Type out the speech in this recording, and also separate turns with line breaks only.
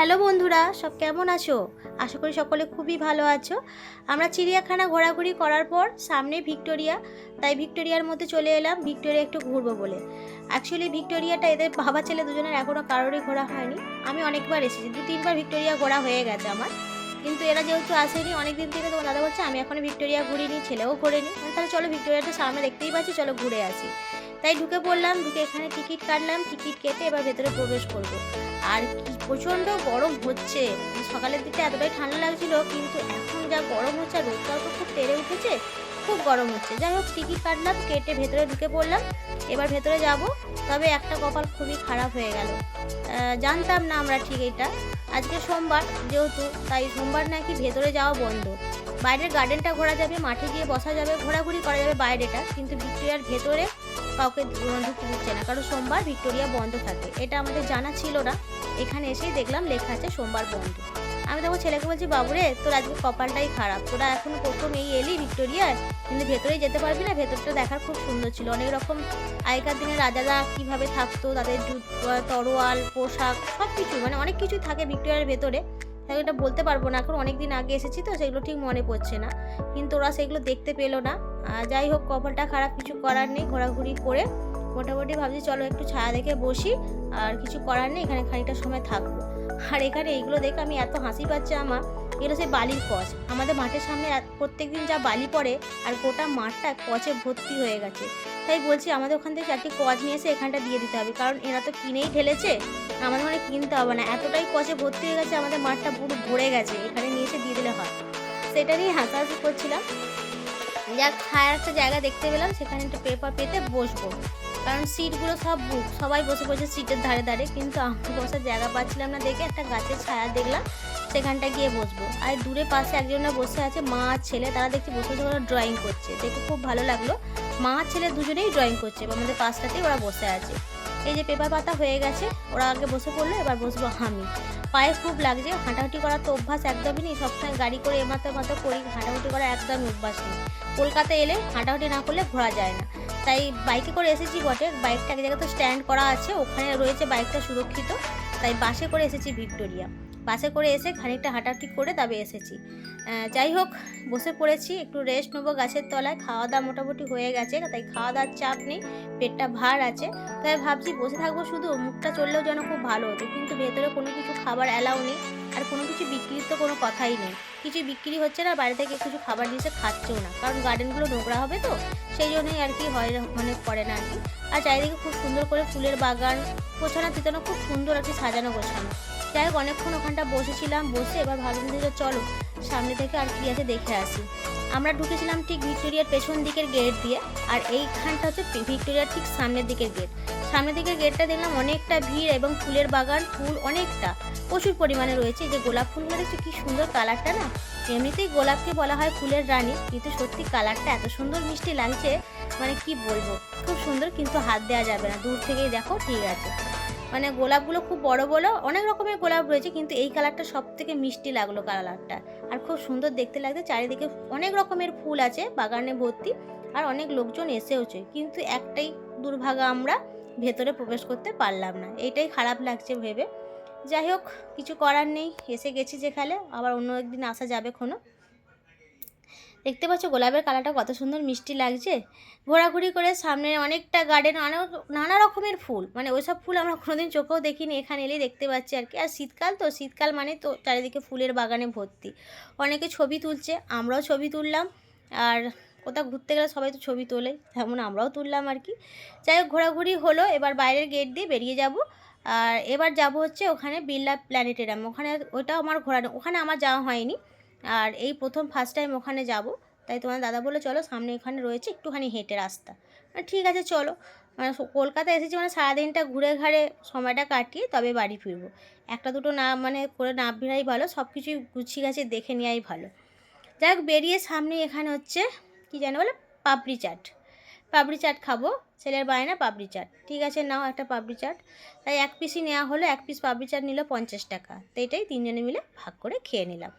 Hello বন্ধুরা, সব কেমন আছো? আশা করি সকলে খুবই ভালো আছো। আমরা চিড়িয়াখানা ঘোরাঘুরি করার পর সামনে ভিক্টোরিয়া, তাই ভিক্টোরিয়ার মধ্যে চলে এলাম। ভিক্টোরিয়া একটু ঘুরবো বলে। অ্যাকচুয়ালি ভিক্টোরিয়াটা এদের বাবা ছেলে দুজনের এখনও কারোরই ঘোরা হয়নি। আমি অনেকবার এসেছি, দু তিনবার ভিক্টোরিয়া ঘোরা হয়ে গেছে আমার। কিন্তু এরা যেহেতু আসেনি অনেক দিন থেকে তোমার দাদা বলছে আমি এখনও ভিক্টোরিয়া ঘুরিনি, ছেলেও ঘোরেনি। তাহলে চলো ভিক্টোরিয়াটা সামনে দেখতেই পাচ্ছি, চলো ঘুরে আসি। তাই ঢুকে পড়লাম, ঢুকে এখানে টিকিট কাটলাম, টিকিট কেটে এবার ভেতরে প্রবেশ করব। আর কি প্রচণ্ড গরম হচ্ছে। সকালের দিকে এতটাই ঠান্ডা লাগছিল, কিন্তু এখন যা গরম হচ্ছে আর রোদটাও তো খুব তেড়ে উঠেছে, খুব গরম হচ্ছে। যাই হোক, টিকিট কাটলাম, কেটে ভেতরে ঢুকে পড়লাম। এবার ভেতরে যাব, তবে একটা কপাল খুবই খারাপ হয়ে গেল। জানতাম না আমরা ঠিক এটা। আজকে সোমবার, যেহেতু তাই সোমবার নাকি ভেতরে যাওয়া বন্ধ। বাইরের গার্ডেনটা ঘোরা যাবে, মাঠে গিয়ে বসা যাবে, ঘোরাঘুরি করা যাবে বাইরেটা, কিন্তু ভিক্টোরিয়ার ভেতরে কাউকে ঢুকতে দিচ্ছে না। কারণ সোমবার ভিক্টোরিয়া বন্ধ থাকে। এটা আমাদের জানা ছিল না। এখানে এসেই দেখলাম লেখা আছে সোমবার বন্ধ। আমি তখন ছেলেকে বলছি, বাবুরে, তোর আজকে কপালটাই খারাপ। তোরা এখন প্রথম এই এলি ভিক্টোরিয়ায়, কিন্তু ভেতরেই যেতে পারবি না। ভেতরটা দেখার খুব সুন্দর ছিল। অনেক রকম আগেকার দিনে রাজারা কীভাবে থাকতো, তাদের তরোয়াল, পোশাক সব কিছু মানে অনেক কিছু থাকে ভিক্টোরিয়ার ভেতরে। তাই এটা বলতে পারব না। এখন অনেক দিন আগে এসেছি তো, সেগুলো ঠিক মনে পড়ছে না। কিন্তু ওরা সেগুলো দেখতে পেল না। যাই হোক, কপালটা খারাপ, কিছু করার নেই, ঘোরাঘুরি করে মোটামুটি ভাবছি চলো একটু ছায়া দেখে বসি। আর কিছু করার নেই, এখানে খানিকটা সময় থাকব। আর এখানে এইগুলো দেখে আমি এত হাসি পাচ্ছে আমার এগুলো সেই বালির কচ। আমাদের মাঠের সামনে প্রত্যেক দিন যা বালি পড়ে আর গোটা মাঠটা কচে ভর্তি হয়ে গেছে। তাই বলছি আমাদের ওখান থেকে চারটি কচ নিয়ে এসে এখানটা দিয়ে দিতে হবে। কারণ এরা তো কিনেই ঢেলেছে আমাদের মানে কিনতে হবে না। এতটাই কচে ভর্তি হয়ে গেছে, আমাদের মাঠটা পুরো ভরে গেছে। এখানে নিয়ে এসে দিয়ে দিলে হয়। সেটা নিয়ে হাসাহাসি করছিলাম। যাক ছায়ার একটা জায়গা দেখতে পেলাম, সেখানে একটা পেপার পেতে বসবো। কারণ সিটগুলো সব বুক, সবাই বসে বসে সিটের ধারে ধারে, কিন্তু আমি বসার জায়গা পাচ্ছিলাম না দেখে একটা গাছের ছায়া দেখলাম, সেখানটা গিয়ে বসবো। আর দূরে পাশে একজনরা বসে আছে, মা আর ছেলে, তারা দেখছি বসে বসে ওরা ড্রয়িং করছে। দেখে খুব ভালো লাগল। মা আর ছেলে দুজনেই ড্রয়িং করছে আমাদের পাশটাতেই ওরা বসে আছে। এই যে পেপার পাতা হয়ে গেছে, ওরা আগে বসে পড়ল, এবার বসবো আমি। পায়ে খুব লাগছে, হাঁটাহাঁটি করার তো অভ্যাস একদমই নেই, সবসময় গাড়ি করে এমাতে মাতে করি, হাঁটাহাঁটি করার একদমই অভ্যাস নেই। কলকাতায় এলে হাঁটাহাঁটি না করলে ঘোরা যায় না। তাই বাইকে করে এসেছি বটে, বাইকটা এক জায়গায় তো স্ট্যান্ড করা আছে, ওখানে রয়েছে বাইকটা সুরক্ষিত, তাই বাসে করে এসেছি ভিক্টোরিয়া। বাসে করে এসে খানিকটা হাঁটাহাঁটি করে তবে এসেছি। যাই হোক, বসে পড়েছি, একটু রেস্ট নেব গাছের তলায়। খাওয়া দাওয়া মোটামুটি হয়ে গেছে, তাই খাওয়া দাওয়ার চাপ নেই, পেটটা ভার আছে। তাই ভাবছি বসে থাকব শুধু, মুখটা চললেও যেন খুব ভালো হতো, কিন্তু ভেতরে কোনো কিছু খাবার অ্যালাউ নেই, আর কোনো কিছু বিক্রির তো কোনো কথাই নেই। কিছু বিক্রি হচ্ছে না বাড়ি থেকে কিছু খাবার দিয়েছে খাচ্ছেও না, কারণ গার্ডেনগুলো নোংরা হবে তো, সেই জন্যই আর কি হয় মানে করে না আর কি। আর চারিদিকে খুব সুন্দর করে ফুলের বাগান গোছানো তিতানো খুব সুন্দর আর কি সাজানো গোছানো যাই হোক, অনেকক্ষণ ওখানটা বসেছিলাম, বসে এবার ভাবলাম যে চলো, সামনে থেকে আর কি আছে দেখে আসি। আমরা ঢুকেছিলাম ঠিক ভিক্টোরিয়ার পেছন দিকের গেট দিয়ে, আর এইখানটা হচ্ছে ভিক্টোরিয়ার ঠিক সামনের দিকের গেট। সামনের দিকের গেটটা দেখলাম অনেকটা ভিড় এবং ফুলের বাগান, ফুল অনেকটা। প্রচুর পরিমাণে রয়েছে। যে গোলাপ ফুলগুলো দেখছ, কি সুন্দর কালারটা না? এমনিতেই গোলাপকে বলা হয় ফুলের রানী, কিন্তু সত্যি কালারটা এত সুন্দর মিষ্টি লাগছে মানে কি বলব? খুব সুন্দর, কিন্তু হাত দেওয়া যাবে না। দূর থেকেই দেখো, ঠিক আছে। মানে গোলাপগুলো খুব বড় বড় অনেক রকমের গোলাপ রয়েছে, কিন্তু এই কালারটা সব থেকে মিষ্টি লাগল কালারটা। আর খুব সুন্দর দেখতে লাগছে, চারিদিকে অনেক রকমের ফুল আছে, বাগানে ভর্তি, আর অনেক লোকজন এসেওছে, কিন্তু একটাই দুর্ভাগা আমরা ভেতরে প্রবেশ করতে পারলাম না। এইটাই খারাপ লাগছে ভেবে। যাই হোক, কিছু করার নেই, এসে গেছি যেখানে, আবার অন্য একদিন আসা যাবে কোনো দেখতে পাচ্ছ গোলাপের কালারটা কত সুন্দর মিষ্টি লাগছে। ঘোরাঘুরি করে সামনে অনেকটা গার্ডেন অনেক নানা রকমের ফুল। মানে ওইসব ফুল আমরা কোনোদিন চোখেও দেখিনি, এখানে এলেই দেখতে পাচ্ছি আর কি। আর শীতকাল তো, শীতকাল মানে তো চারিদিকে ফুলের বাগানে ভর্তি। অনেকে ছবি তুলছে, আমরাও ছবি তুললাম। আর কোথাও ঘুরতে গেলে সবাই তো ছবি তোলে, তেমন আমরাও তুললাম আর কি। যাই হোক, ঘোরাঘুরি হলো, এবার বাইরের গেট দিয়ে বেরিয়ে যাব। আর এবার যাব হচ্ছে ওখানে বিড়লা প্ল্যানেটেরিয়াম ওখানে ওইটাও আমার ঘোরানো ওখানে আমার যাওয়া হয়নি। আর এই প্রথম ফার্স্ট টাইম ওখানে যাব। তাই তোমার দাদা বলে চলো সামনে এখানে রয়েছে একটুখানি হেঁটে রাস্তা। ঠিক আছে, চলো। মানে কলকাতায় এসেছি মানে সারাদিনটা ঘুরে ঘাড়ে সময়টা কাটিয়ে তবে বাড়ি ফিরবো। একটা দুটো না মানে করে না ফেরাই ভালো সব কিছুই গুছিয়ে গাছে দেখে নেওয়াই ভালো। যাই হোক, বেরিয়ে সামনে এখানে হচ্ছে, কি জানো বলে, পাপড়ি চাট। পাপড়ি চাট খাব, ছেলের বায়না, পাপড়ি চাট। ঠিক আছে, নাও একটা পাপড়ি চাট। তাই এক পিসই নেওয়া হলো, এক পিস পাপড়ি চাট নিল পঞ্চাশ টাকা। তো এটাই তিনজনে মিলে ভাগ করে খেয়ে নিলাম।